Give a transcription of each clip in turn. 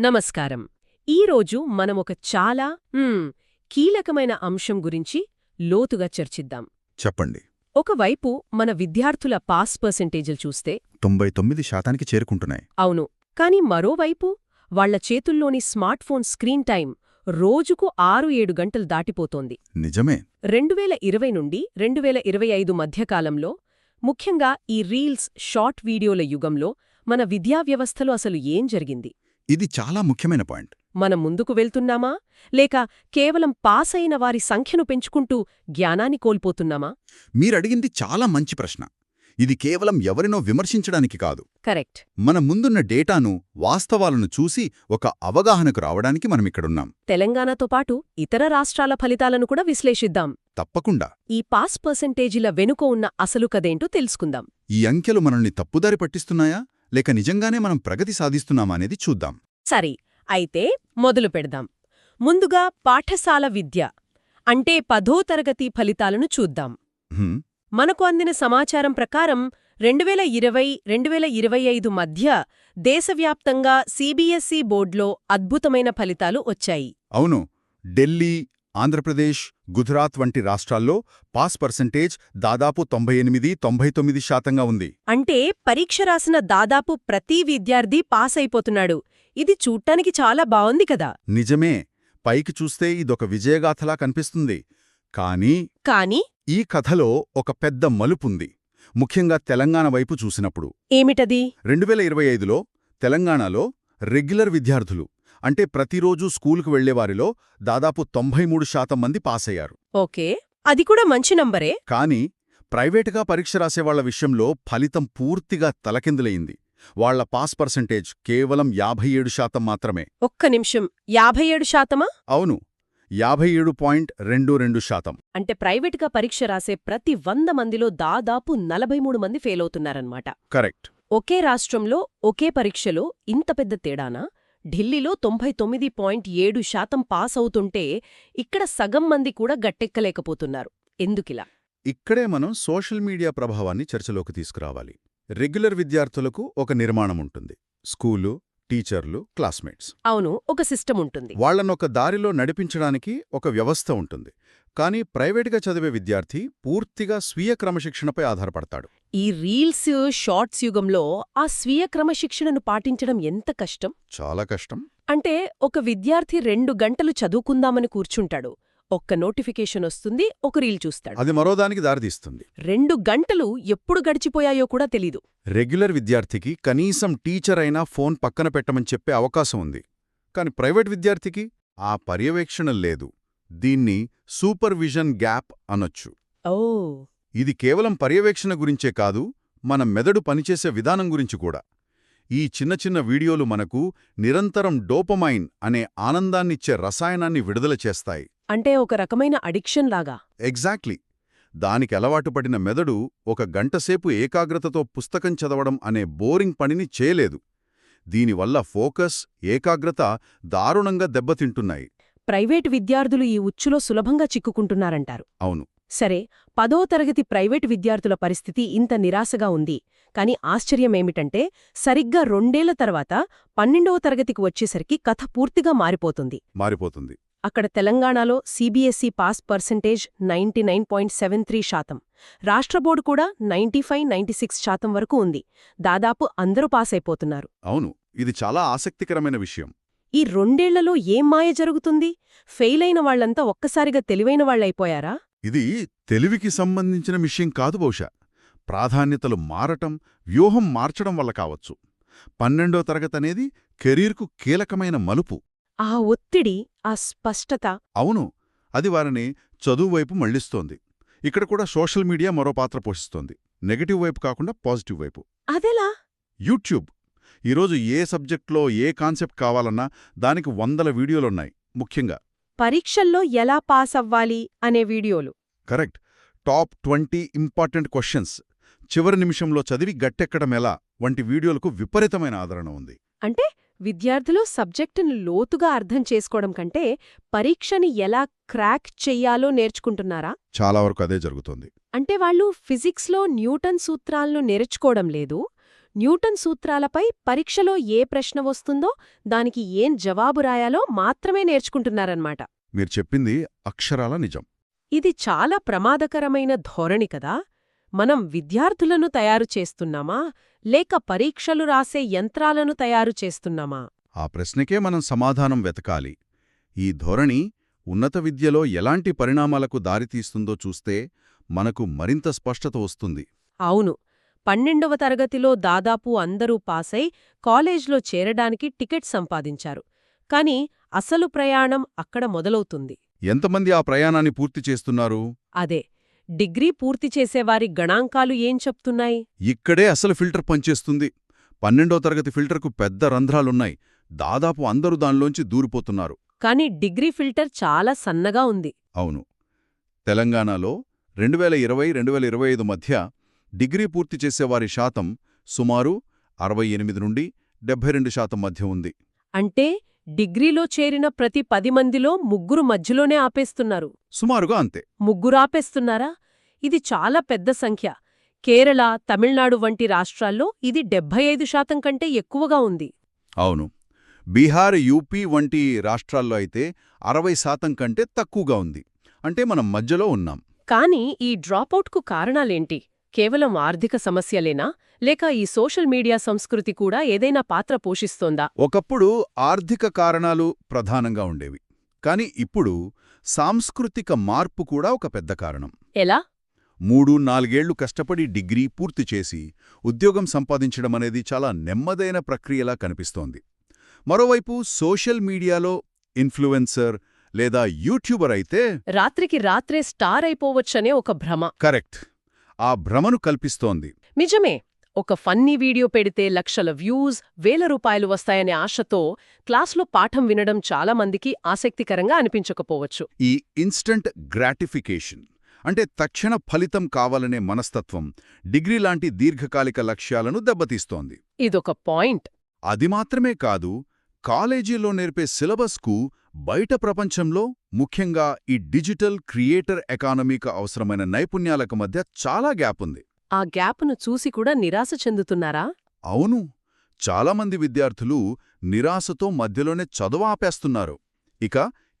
నమస్కారం. ఈరోజు మనం ఒక చాలా కీలకమైన అంశం గురించి లోతుగా చర్చిద్దాం. చెప్పండి. ఒకవైపు మన విద్యార్థుల పాస్ పర్సెంటేజీలు చూస్తే తొంభై తొమ్మిది శాతానికి చేరుకుంటున్నాయి. అవును. కాని మరోవైపు వాళ్ళ చేతుల్లోని స్మార్ట్ ఫోన్ స్క్రీన్ టైం రోజుకు ఆరు ఏడు గంటలు దాటిపోతోంది. నిజమే. రెండువేల ఇరవై నుండి రెండువేల ఇరవై ఐదు మధ్యకాలంలో ముఖ్యంగా ఈ రీల్స్ షార్ట్ వీడియోల యుగంలో మన విద్యా వ్యవస్థలో అసలు ఏం జరిగింది? ఇది చాలా ముఖ్యమైన పాయింట్. మనం ముందుకు వెళ్తున్నామా? లేక కేవలం పాస్ అయిన వారి సంఖ్యను పెంచుకుంటూ జ్ఞానాన్ని కోల్పోతున్నామా? మీరడిగింది చాలా మంచి ప్రశ్న. ఇది కేవలం ఎవరినో విమర్శించడానికి కాదు. కరెక్ట్. మన ముందున్న డేటాను వాస్తవాలను చూసి ఒక అవగాహనకు రావడానికి మనమిక్కడున్నాం తెలంగాణతో పాటు ఇతర రాష్ట్రాల ఫలితాలను కూడా విశ్లేషిద్దాం. తప్పకుండా. ఈ పాస్ పర్సెంటేజీల వెనుక ఉన్న అసలు కదేంటో తెలుసుకుందాం. ఈ అంకెలు మనల్ని తప్పుదారి పట్టిస్తున్నాయా? లేక నిజంగానే మనం ప్రగతి సాధిస్తున్నామా అనేది చూద్దాం. సరే అయితే మొదలు పెడదాం. ముందుగా పాఠశాల విద్య అంటే పదో తరగతి ఫలితాలను చూద్దాం. మనకు అందిన సమాచారం ప్రకారం రెండువేల ఇరవై రెండువేల ఇరవై ఐదు మధ్య దేశవ్యాప్తంగా సీబీఎస్ఈ బోర్డులో అద్భుతమైన ఫలితాలు వచ్చాయి. అవును. ఢిల్లీ ఆంధ్రప్రదేశ్ గుజరాత్ వంటి రాష్ట్రాల్లో పాస్ పర్సెంటేజ్ దాదాపు తొంభై ఎనిమిది తొంభై తొమ్మిది శాతంగా ఉంది. అంటే పరీక్ష రాసిన దాదాపు ప్రతి విద్యార్థి పాస్ అయిపోతున్నాడు. ఇది చూడ్డానికి చాలా బావుంది కదా. నిజమే. పైకి చూస్తే ఇదొక విజయగాథలా కనిపిస్తుంది. కానీ కాని ఈ కథలో ఒక పెద్ద మలుపుంది. ముఖ్యంగా తెలంగాణ వైపు చూసినప్పుడు. ఏమిటది? రెండు వేల ఇరవై ఐదులో తెలంగాణలో రెగ్యులర్ విద్యార్థులు అంటే ప్రతిరోజూ స్కూలుకు వెళ్ళేవారిలో దాదాపు తొంభై మూడు శాతం మంది పాసయ్యారు. ఓకే. అది కూడా మంచి నంబరే. కానీ ప్రైవేటుగా పరీక్ష రాసేవాళ్ళ విషయంలో ఫలితం పూర్తిగా తలకిందులయింది. వాళ్ళ పాస్ పర్సెంటేజ్ కేవలం యాభై ఏడు శాతం మాత్రమే. ఒక్క నిమిషం. యాభై ఏడు శాతమా? అవును. యాభై ఏడు పాయింట్ రెండు రెండు శాతం. అంటే ప్రైవేట్గా పరీక్ష రాసే ప్రతి వంద మందిలో దాదాపు నలభై మూడు మంది ఫెయిల్ అవుతున్నారన్నమాట. కరెక్ట్. ఒకే రాష్ట్రంలో ఒకే పరీక్షలో ఇంత పెద్ద తేడానా? ఢిల్లీలో తొంభై తొమ్మిది పాయింట్ ఏడు శాతం పాస్ అవుతుంటే ఇక్కడ సగం మంది కూడా గట్టెక్కలేకపోతున్నారు. ఎందుకిలా? ఇక్కడే మనం సోషల్ మీడియా ప్రభావాన్ని చర్చలోకి తీసుకురావాలి. రెగ్యులర్ విద్యార్థులకు ఒక నిర్మాణం ఉంటుంది. స్కూలు టీచర్లు క్లాస్మేట్స్. అవును ఒక సిస్టమ్ ఉంటుంది. వాళ్ళనొక దారిలో నడిపించడానికి ఒక వ్యవస్థ ఉంటుంది. కానీ ప్రైవేటుగా చదివే విద్యార్థి పూర్తిగా స్వీయ క్రమశిక్షణపై ఆధారపడతాడు. ఈ రీల్స్ షార్ట్స్ యుగంలో ఆ స్వీయ క్రమశిక్షణను పాటించడం ఎంత కష్టం? చాలా కష్టం. అంటే ఒక విద్యార్థి రెండు గంటలు చదువుకుందామని కూర్చుంటాడు. ఒక్క నోటిఫికేషన్ వస్తుంది ఒక రీల్ చూస్తాడు. అది మరోదానికి దారితీస్తుంది రెండు గంటలు ఎప్పుడు గడిచిపోయాయో కూడా తెలీదు. రెగ్యులర్ విద్యార్థికి కనీసం టీచర్ అయినా ఫోన్ పక్కన పెట్టమని చెప్పే అవకాశం ఉంది. కాని ప్రైవేట్ విద్యార్థికి ఆ పర్యవేక్షణ లేదు. దీన్ని సూపర్విజన్ గ్యాప్ అనొచ్చు. ఓ! ఇది కేవలం పర్యవేక్షణ గురించే కాదు మన మెదడు పనిచేసే విధానం గురించి కూడా. ఈ చిన్న చిన్న వీడియోలు మనకు నిరంతరం డోపమైన్ అనే ఆనందాన్నిచ్చే రసాయనాన్ని విడుదల చేస్తాయి. అంటే ఒక రకమైన అడిక్షన్ లాగా. ఎగ్జాక్ట్లీ. దానికి అలవాటు పడిన మెదడు ఒక గంటసేపు ఏకాగ్రతతో పుస్తకం చదవడం అనే బోరింగ్ పనిని చేయలేదు. దీనివల్ల ఫోకస్ ఏకాగ్రత దారుణంగా దెబ్బతింటున్నాయి. ప్రైవేట్ విద్యార్థులు ఈ ఉచ్చులో సులభంగా చిక్కుకుంటున్నారంటారు. అవును. సరే పదో తరగతి ప్రైవేట్ విద్యార్థుల పరిస్థితి ఇంత నిరాశగా ఉంది. కాని ఆశ్చర్యమేమిటంటే సరిగ్గా రెండేళ్ళ తర్వాత పన్నెండవ తరగతికి వచ్చేసరికి కథ పూర్తిగా మారిపోతుంది. మారిపోతుంది. అక్కడ తెలంగాణలో CBSE pass percentage ninety nine point seven three శాతం. రాష్ట్ర బోర్డు కూడా నైంటీ ఫైవ్ నైంటీ సిక్స్ శాతం వరకు ఉంది. దాదాపు అందరూ పాస్ అయిపోతున్నారు. అవును ఇది చాలా ఆసక్తికరమైన విషయం. ఈ రెండేళ్ళలో ఏం మాయ జరుగుతుంది? ఫెయిలైన వాళ్ళంతా ఒక్కసారిగా తెలివైన వాళ్ళైపోయారా ఇది తెలివికి సంబంధించిన విషయం కాదు బహుశా. ప్రాధాన్యతలు మారటం వ్యూహం మార్చడం వల్ల కావచ్చు. పన్నెండో తరగతనేది కెరీర్కు కీలకమైన మలుపు. ఆ ఒత్తిడి ఆ స్పష్టత. అవును అది వారిని చదువు వైపు మళ్ళిస్తోంది ఇక్కడ కూడా సోషల్ మీడియా మరో పాత్ర పోషిస్తోంది. నెగటివ్ వైపు కాకుండా పాజిటివ్ వైపు. అదెలా? యూట్యూబ్. ఈరోజు ఏ సబ్జెక్ట్లో ఏ కాన్సెప్ట్ కావాలన్నా దానికి వందల వీడియోలున్నాయి ముఖ్యంగా. పరీక్షల్లో ఎలా పాస్ అవ్వాలి అనే వీడియోలు. Correct. Top twenty important questions. చివరి నిమిషంలో చదివి గట్టెక్కడం ఎలా? వంటి వీడియోలకు విపరీతమైన ఆదరణ ఉంది. అంటే విద్యార్థులు సబ్జెక్టును లోతుగా అర్థం చేసుకోవడం కంటే పరీక్షని ఎలా క్రాక్ చెయ్యాలో నేర్చుకుంటున్నారా? చాలా వరకు అదే జరుగుతోంది. అంటే వాళ్ళు ఫిజిక్స్లో న్యూటన్ సూత్రాలను నేర్చుకోవడం లేదు. న్యూటన్ సూత్రాలపై పరీక్షలో ఏ ప్రశ్న వస్తుందో దానికి ఏం జవాబు రాయాలో మాత్రమే నేర్చుకుంటున్నారన్నమాట. మీరు చెప్పింది అక్షరాల నిజం. ఇది చాలా ప్రమాదకరమైన ధోరణి కదా. మనం విద్యార్థులను తయారు చేస్తున్నామా? లేక పరీక్షలు రాసే యంత్రాలను తయారు చేస్తున్నామా? ఆ ప్రశ్నకే మనం సమాధానం వెతకాలి. ఈ ధోరణి ఉన్నత విద్యలో ఎలాంటి పరిణామాలకు దారితీస్తుందో చూస్తే మనకు మరింత స్పష్టత వస్తుంది. అవును. పన్నెండవ తరగతిలో దాదాపు అందరూ పాసై కాలేజ్లో చేరడానికి టికెట్ సంపాదించారు. కాని అసలు ప్రయాణం అక్కడ మొదలవుతుంది. ఎంతమంది ఆ ప్రయాణాన్ని పూర్తి చేస్తున్నారు? అదే డిగ్రీ పూర్తి చేసేవారి గణాంకాలు ఏం చెప్తున్నాయి? ఇక్కడే అసలు ఫిల్టర్ పనిచేస్తుంది. పన్నెండో తరగతి ఫిల్టర్కు పెద్ద రంధ్రాలున్నాయి. దాదాపు అందరూ దానిలోంచి దూరిపోతున్నారు. కాని డిగ్రీ ఫిల్టర్ చాలా సన్నగా ఉంది. అవును. తెలంగాణలో రెండు వేల ఇరవై రెండు వేల ఇరవై ఐదు మధ్య డిగ్రీ పూర్తి చేసేవారి శాతం సుమారు అరవై ఎనిమిది నుండి డెబ్బై రెండు శాతం మధ్య ఉంది. అంటే డిగ్రీలో చేరిన ప్రతి పది మందిలో ముగ్గురు మధ్యలోనే ఆపేస్తున్నారు. సుమారుగా అంతే. ముగ్గురు ఆపేస్తున్నారా? ఇది చాలా పెద్ద సంఖ్య. కేరళ తమిళనాడు వంటి రాష్ట్రాల్లో ఇది డెబ్బై ఐదు శాతం కంటే ఎక్కువగా ఉంది. అవును. బీహార్ యూపీ వంటి రాష్ట్రాల్లో అయితే అరవై శాతం కంటే తక్కువగా ఉంది. అంటే మనం మధ్యలో ఉన్నాం. కానీ ఈ డ్రాపౌట్కు కారణాలేంటి? కేవలం ఆర్థిక సమస్యలేనా? లేక ఈ సోషల్ మీడియా సంస్కృతి కూడా ఏదైనా పాత్ర పోషిస్తోందా? ఒకప్పుడు ఆర్థిక కారణాలు ప్రధానంగా ఉండేవి. కాని ఇప్పుడు సాంస్కృతిక మార్పు కూడా ఒక పెద్ద కారణం. ఎలా? మూడు నాలుగేళ్ళు కష్టపడి డిగ్రీ పూర్తి చేసి ఉద్యోగం సంపాదించడం అనేది చాలా నెమ్మదైన ప్రక్రియలా కనిపిస్తోంది. మరోవైపు సోషల్ మీడియాలో ఇన్ఫ్లుయెన్సర్ లేదా యూట్యూబర్ అయితే రాత్రికి రాత్రే స్టార్ అయిపోవచ్చనే ఒక భ్రమ. కరెక్ట్. ఆ భ్రమను కల్పిస్తోంది. నిజమే ఒక ఫన్నీ వీడియో పెడితే లక్షల వ్యూస్ వేల రూపాయలు వస్తాయనే ఆశతో క్లాస్లో పాఠం వినడం చాలా మందికి ఆసక్తికరంగా అనిపించకపోవచ్చు. ఈ ఇన్స్టంట్ గ్రాటిఫికేషన్ అంటే తక్షణ ఫలితం కావాలనే మనస్తత్వం డిగ్రీ లాంటి దీర్ఘకాలిక లక్ష్యాలను దెబ్బతీస్తోంది. ఇదొక పాయింట్. అది మాత్రమే కాదు కాలేజీలో నేర్పే సిలబస్కు బయట ప్రపంచంలో ముఖ్యంగా ఈ డిజిటల్ క్రియేటర్ ఎకానమీకి అవసరమైన నైపుణ్యాలకు మధ్య చాలా గ్యాప్ ఉంది. ఆ గ్యాప్ను చూసి కూడా నిరాశ చెందుతున్నారా? అవును. చాలామంది విద్యార్థులు నిరాశతో మధ్యలోనే చదువు ఆపేస్తున్నారు. ఇక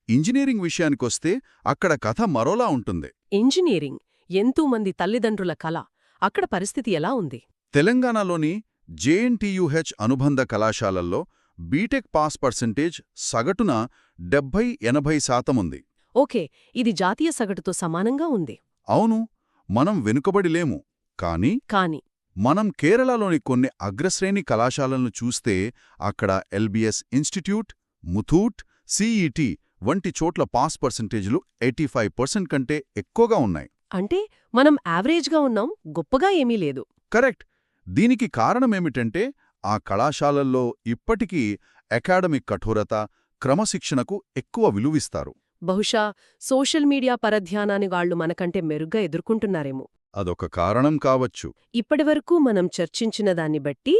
ఇంజనీరింగ్ విషయానికొస్తే అక్కడ కథ మరోలా ఉంటుంది. ఇంజనీరింగ్? ఎంతో మంది తల్లిదండ్రుల కల అక్కడ పరిస్థితి ఎలా ఉంది? తెలంగాణలోని జేఎన్టీయూహెచ్ అనుబంధ కళాశాలల్లో బీటెక్ పాస్ పర్సెంటేజ్ సగటున డెబ్బై ఎనభై శాతం ఉంది. ఓకే ఇది జాతీయ సగటుతో సమానంగా ఉంది. అవును మనం వెనుకబడి లేము. కానీ కాని మనం కేరళలోని కొన్ని అగ్రశ్రేణి కళాశాలలను చూస్తే అక్కడ ఎల్బిఎస్ ఇన్స్టిట్యూట్ ముథూట్ సిఈటి వంటి చోట్ల పాస్ పర్సెంటేజ్లు ఎయిటీ ఫైవ్ పర్సెంట్ కంటే ఎక్కువగా ఉన్నాయి. అంటే మనం యావరేజ్గా ఉన్నాం గొప్పగా ఏమీ లేదు. కరెక్ట్. దీనికి కారణమేమిటంటే ఆ కళాశాలల్లో ఇప్పటికీ అకాడమిక్ కఠోరత క్రమశిక్షణకు ఎక్కువ విలువిస్తారు. బహుశా సోషల్ మీడియా పరధ్యానాన్ని వాళ్ళు మనకంటే మెరుగ్గా ఎదుర్కొంటున్నారేమో. అదొక కారణం కావచ్చు. ఇప్పటివరకు మనం చర్చించిన దాన్ని బట్టి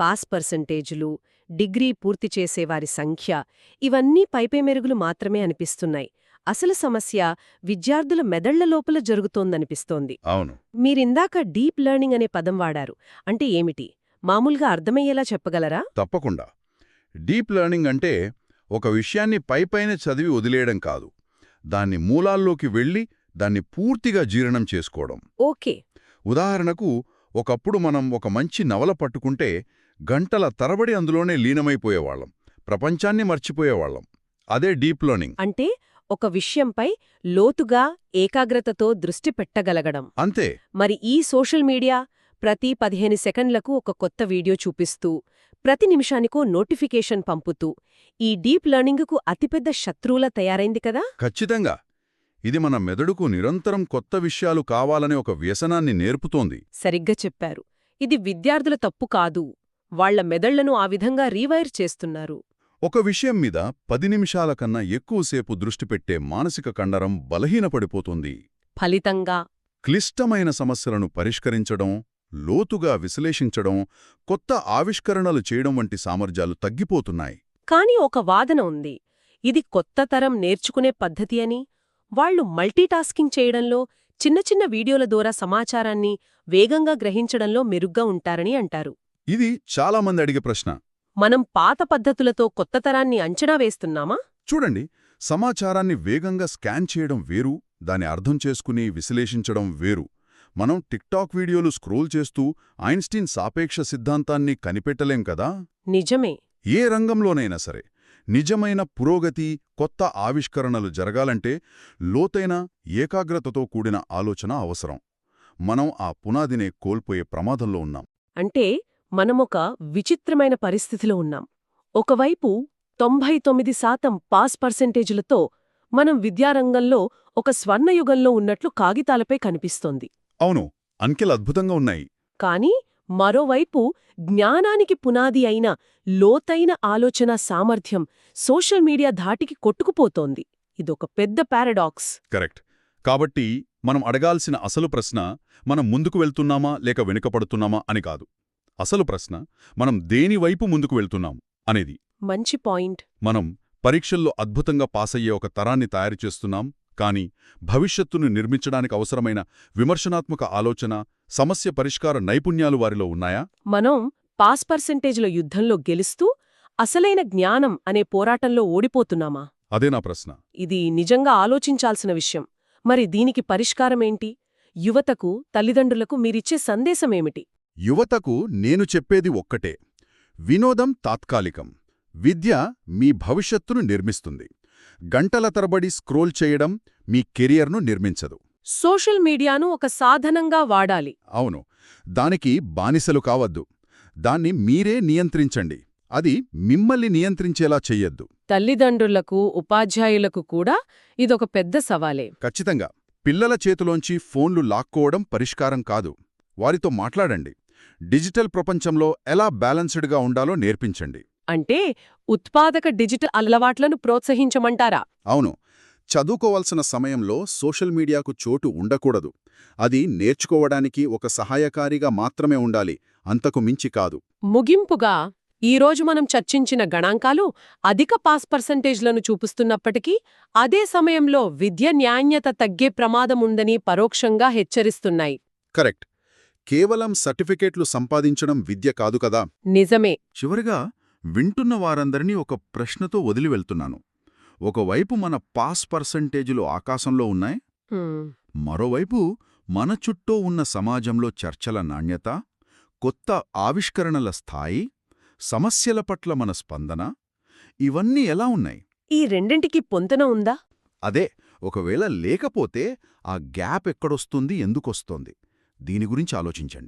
పాస్ పర్సంటేజులు డిగ్రీ పూర్తి చేసేవారి సంఖ్య ఇవన్నీ పైపై మెరుగులు మాత్రమే అనిపిస్తున్నాయి. అసలు సమస్య విద్యార్థుల మెదళ్ళ లోపల జరుగుతోందనిపిస్తోంది. అవును. మీరిందాక డీప్ లెర్నింగ్ అనే పదం వాడారు. అంటే ఏమిటి? మామూలుగా అర్థమయ్యేలా చెప్పగలరా? తప్పకుండా. డీప్ లెర్నింగ్ అంటే ఒక విషయాన్ని పైపైన చదివి వదిలేయడం కాదు. దాన్ని మూలాల్లోకి వెళ్ళి దాన్ని పూర్తిగా జీర్ణం చేసుకోవడం. ఓకే. ఉదాహరణకు ఒకప్పుడు మనం ఒక మంచి నవల పట్టుకుంటే గంటల తరబడి అందులోనే లీనమైపోయేవాళ్ళం. ప్రపంచాన్ని మర్చిపోయేవాళ్ళం. అదే డీప్ లెర్నింగ్. అంటే ఒక విషయంపై లోతుగా ఏకాగ్రతతో దృష్టి పెట్టగలగడం. అంతే. మరి ఈ సోషల్ మీడియా ప్రతి పదిహేను సెకండ్లకు ఒక కొత్త వీడియో చూపిస్తూ ప్రతి నిమిషానికో నోటిఫికేషన్ పంపుతూ ఈ డీప్ లెర్నింగ్కు అతిపెద్ద శత్రువులా తయారైంది కదా? ఖచ్చితంగా. ఇది మన మెదడుకు నిరంతరం కొత్త విషయాలు కావాలనే ఒక వ్యసనాన్ని నేర్పుతోంది. సరిగ్గా చెప్పారు. ఇది విద్యార్థుల తప్పు కాదు. వాళ్ళ మెదళ్ళను ఆ విధంగా రీవైర్ చేస్తున్నారు. ఒక విషయం మీద పది నిమిషాల కన్నా ఎక్కువసేపు దృష్టి పెట్టే మానసిక కండరం బలహీనపడిపోతుంది. ఫలితంగా. క్లిష్టమైన సమస్యలను పరిష్కరించడం లోతుగా విశ్లేషించడం కొత్త ఆవిష్కరణలు చేయడం వంటి సామర్థ్యాలు తగ్గిపోతున్నాయి. కాని ఒక వాదన ఉంది. ఇది కొత్త తరం నేర్చుకునే పద్ధతి అని వాళ్ళు మల్టీటాస్కింగ్ చేయడంలో చిన్న చిన్న వీడియోల ద్వారా సమాచారాన్ని వేగంగా గ్రహించడంలో మెరుగ్గా ఉంటారని అంటారు. ఇది చాలామంది అడిగే ప్రశ్న. మనం పాత పద్ధతులతో కొత్త తరాన్ని అంచనా వేస్తున్నామా? చూడండి సమాచారాన్ని వేగంగా స్కాన్ చేయడం వేరు దాన్ని అర్థం చేసుకుని విశ్లేషించడం వేరు. మనం టిక్టాక్ వీడియోలు స్క్రోల్ చేస్తూ ఐన్స్టీన్ సాపేక్ష సిద్ధాంతాన్ని కనిపెట్టలేం కదా? నిజమే. ఏ రంగంలోనైనా సరే నిజమైన పురోగతి కొత్త ఆవిష్కరణలు జరగాలంటే లోతైన ఏకాగ్రతతో కూడిన ఆలోచన అవసరం. మనం ఆ పునాదినే కోల్పోయే ప్రమాదంలో ఉన్నాం. అంటే మనమొక విచిత్రమైన పరిస్థితిలో ఉన్నాం. ఒకవైపు తొంభై తొమ్మిది శాతం పాస్ పర్సెంటేజులతో మనం విద్యారంగంలో ఒక స్వర్ణయుగంలో ఉన్నట్లు కాగితాలపై కనిపిస్తోంది. అవును అంకెలు అద్భుతంగా ఉన్నాయి. కాని మరోవైపు జ్ఞానానికి పునాది అయిన లోతైన ఆలోచన సామర్థ్యం సోషల్ మీడియా ధాటికి కొట్టుకుపోతోంది. ఇదొక పెద్ద పారాడాక్స్. కరెక్ట్. కాబట్టి మనం అడగాల్సిన అసలు ప్రశ్న మనం ముందుకు వెళ్తున్నామా లేక వెనుకపడుతున్నామా అని కాదు. అసలు ప్రశ్న మనం దేనివైపు ముందుకు వెళ్తున్నాం అనేది. మంచి పాయింట్. మనం పరీక్షల్లో అద్భుతంగా పాసయ్యే ఒక తరాన్ని తయారు చేస్తున్నాం. కానీ భవిష్యత్తును నిర్మించడానికి అవసరమైన విమర్శనాత్మక ఆలోచన సమస్య పరిష్కార నైపుణ్యాలు వారిలో ఉన్నాయా? మనం పాస్ పర్సెంటేజ్ల యుద్ధంలో గెలుస్తూ అసలైన జ్ఞానం అనే పోరాటంలో ఓడిపోతున్నామా? అదే నా ప్రశ్న. ఇది నిజంగా ఆలోచించాల్సిన విషయం. మరి దీనికి పరిష్కారమేంటి యువతకు తల్లిదండ్రులకు మీరిచ్చే సందేశమేమిటి యువతకు నేను చెప్పేది ఒక్కటే. వినోదం తాత్కాలికం. విద్య మీ భవిష్యత్తును నిర్మిస్తుంది. గంటల తరబడి స్క్రోల్ చేయడం మీ కెరియర్ను నిర్మించదు. సోషల్ మీడియాను ఒక సాధనంగా వాడాలి. అవును దానికి బానిసలు కావద్దు. దాన్ని మీరే నియంత్రించండి. అది మిమ్మల్ని నియంత్రించేలా చెయ్యొద్దు. తల్లిదండ్రులకు ఉపాధ్యాయులకు కూడా ఇదొక పెద్ద సవాలే. ఖచ్చితంగా. పిల్లల చేతిలోంచి ఫోన్లు లాక్కోవడం పరిష్కారం కాదు. వారితో మాట్లాడండి. డిజిటల్ ప్రపంచంలో ఎలా బ్యాలెన్స్డ్గా ఉండాలో నేర్పించండి. అంటే ఉత్పాదక డిజిటల్ అలవాట్లను ప్రోత్సహించమంటారా? అవును. చదువుకోవాల్సిన సమయంలో సోషల్ మీడియాకు చోటు ఉండకూడదు. అది నేర్చుకోవడానికి ఒక సహాయకారిగా మాత్రమే ఉండాలి. అంతకు మించి కాదు. ముగింపుగా ఈరోజు మనం చర్చించిన గణాంకాలు అధిక పాస్ పర్సంటేజ్లను చూపిస్తున్నప్పటికీ అదే సమయంలో విద్య న్యాణ్యత తగ్గే ప్రమాదముందని పరోక్షంగా హెచ్చరిస్తున్నాయి. కరెక్ట్. కేవలం సర్టిఫికేట్లు సంపాదించడం విద్య కాదు కదా? నిజమే. చివరిగా వింటున్న వారందరినీ ఒక ప్రశ్నతో వదిలి వెళ్తున్నాను. ఒకవైపు మన పాస్ పర్సంటేజులు ఆకాశంలో ఉన్నాయి. మరోవైపు మన చుట్టూ ఉన్న సమాజంలో చర్చల నాణ్యత కొత్త ఆవిష్కరణల స్థాయి సమస్యల పట్ల మన స్పందన ఇవన్నీ ఎలా ఉన్నాయి? ఈ రెండింటికి పొంతన ఉందా? అదే ఒకవేళ లేకపోతే ఆ గ్యాప్ ఎక్కడొస్తుంది ఎందుకొస్తోంది? దీని గురించి ఆలోచించండి.